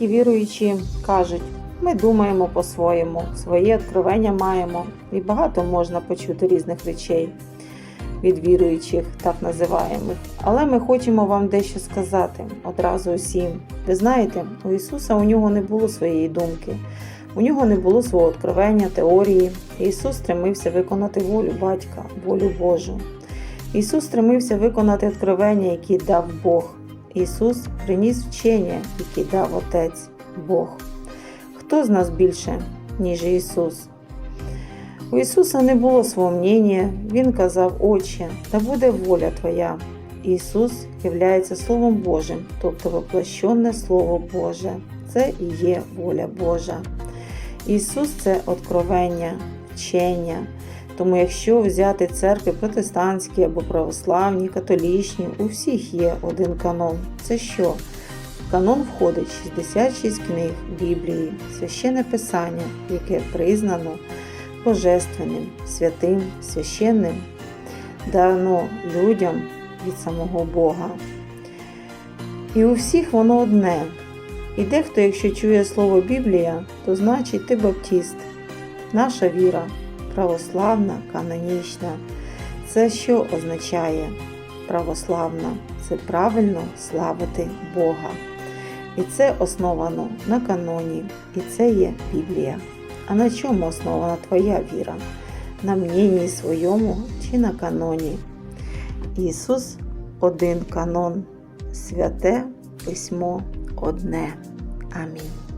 Деякі віруючі кажуть, ми думаємо по-своєму, своє відкривання маємо, і багато можна почути різних речей від віруючих, так називаємих. Але ми хочемо вам дещо сказати одразу усім. Ви знаєте, у Ісуса у нього не було своєї думки, у нього не було свого відкривання, теорії. Ісус стремився виконати волю батька, волю Божу. Ісус стремився виконати відкривання, які дав Бог. Ісус приніс вчення, які дав Отець Бог. Хто з нас більше, ніж Ісус? У Ісуса не було свого мнення, Він казав, Отче, та буде воля Твоя. Ісус є Словом Божим, тобто воплощенне Слово Боже. Це і є воля Божа. Ісус це откровення, вчення. Тому якщо взяти церкви протестантські або православні, католічні, у всіх є один канон. Це що? В канон входить 66 книг Біблії, священне писання, яке признано божественним, святим, священним, дано людям від самого Бога. І у всіх воно одне. І дехто, якщо чує слово Біблія, то значить ти баптіст. Наша віра православна, канонічна. Це що означає православна? Це правильно славити Бога. І це основано на каноні, і це є Біблія. А на чому основана твоя віра? На мненні своєму чи на каноні? Ісус один канон, святе письмо одне. Амінь.